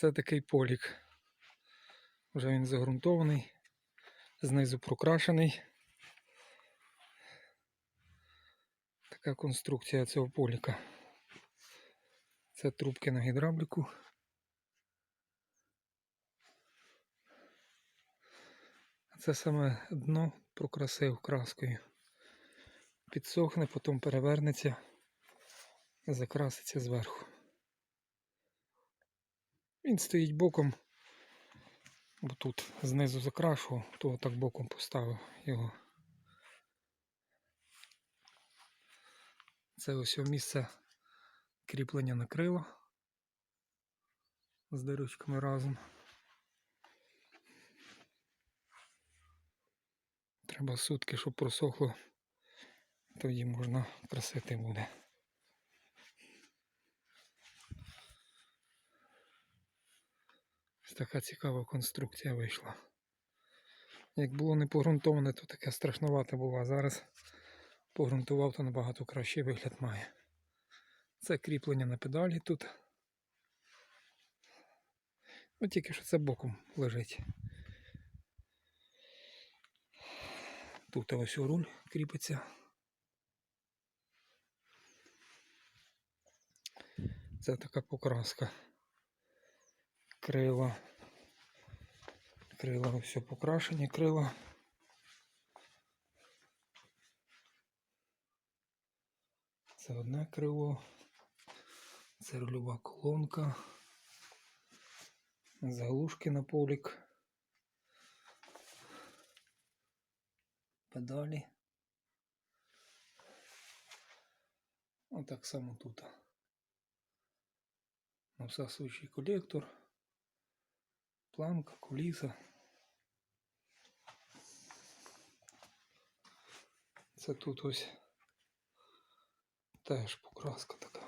Це такий полік. Вже він загрунтований, знизу прокрашений. Така конструкція цього поліка. Це трубки на гідравліку. Це саме дно прокрасив краскою. Підсохне, потім перевернеться закраситься зверху. Він стоїть боком, бо тут знизу закрашував, то так боком поставив його. Це ось місце кріплення на крила з дирочками разом. Треба сутки, щоб просохло, тоді можна красити буде. Ось така цікава конструкція вийшла. Як було не погрунтоване, то таке страшновате було, а зараз погрунтував, то набагато кращий вигляд має. Це кріплення на педалі тут. Ну тільки що це боком лежить. Тут ось руль кріпиться. Це така покраска. Крила. Крила все покрашені крила. Це одне крило. Це рульова колонка. Заглушки на полік. Педалі. Отак само тут. Насасуючий колектор. Планка, куліса. Це тут ось теж покраска така.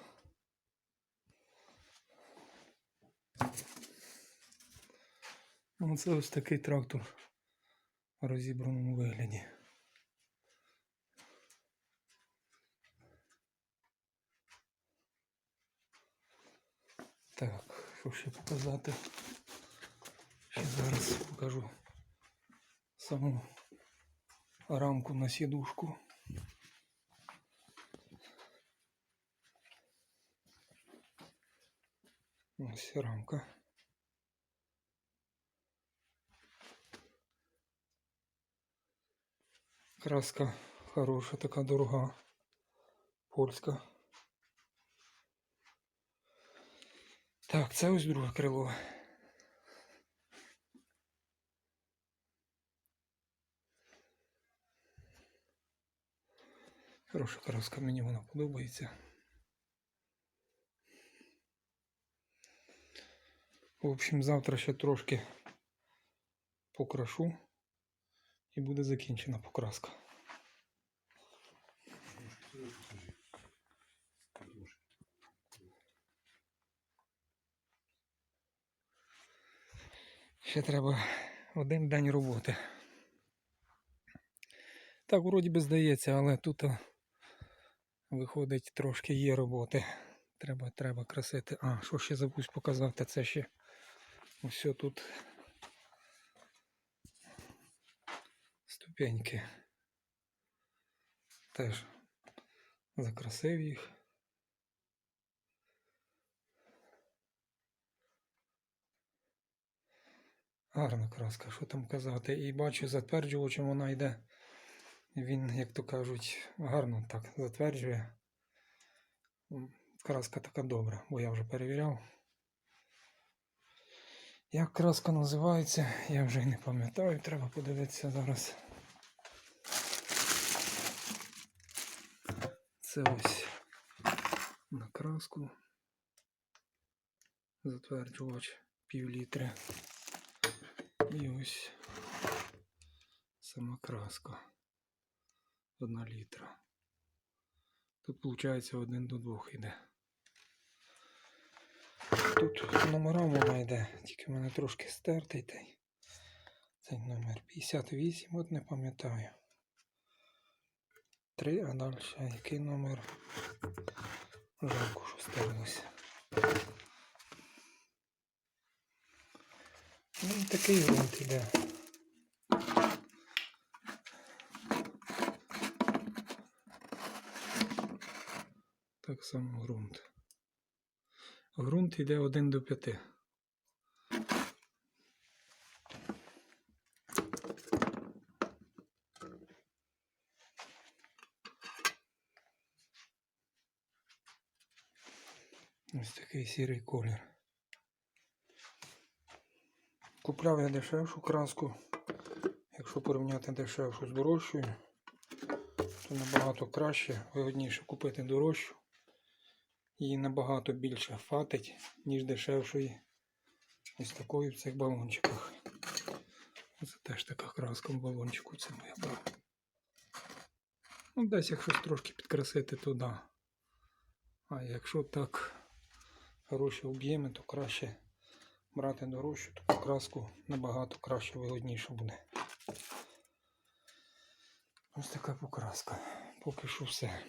Ну, це ось такий трактор в розібраному вигляді. Так, що ще показати? Ще зараз покажу саму рамку на сідушку. Ось рамка. Краска хороша, така дорога, польська. Так, це ось друге крило. Хороша краска, мені вона подобається. В общем, завтра ще трошки покрашу і буде закінчена покраска. Ще треба один день роботи. Так, вроді би здається, але тут а, виходить трошки є роботи. Треба, треба красити. А, що ще забув показати, це ще ось тут ступеньки. Теж закрасив їх. Гарна краска, що там казати. І бачу затверджувачем вона йде. Він, як то кажуть, гарно так затверджує. Краска така добра, бо я вже перевіряв. Як краска називається, я вже й не пам'ятаю, треба подивитися зараз. Це ось на краску. Затверджувач пів літри. І ось сама краска. Одна літра. Тут виходить один до двох йде. Тут номера вона йде, тільки в мене трошки стертий. Цей номер 58, от не пам'ятаю. Три, а далі який номер? Жалко, що стерлося. такий ґрунт іде. Так само ґрунт. Ґрунт йде 1 до 5. Ось такий сірий колір. Купляв я дешевшу краску. Якщо порівняти дешевшу з дорожчою, то набагато краще, вигодніше купити дорожчу. Її набагато більше фатить, ніж дешевшої. Ось такої в цих балончиках. Це теж така краска в балончику, це моя брав. Ну, десь якщо трошки підкрасити, то да. А якщо так хороші об'єми, то краще брати дорожчу, то покраску набагато краще вигодніше буде. Ось така покраска. Поки що все.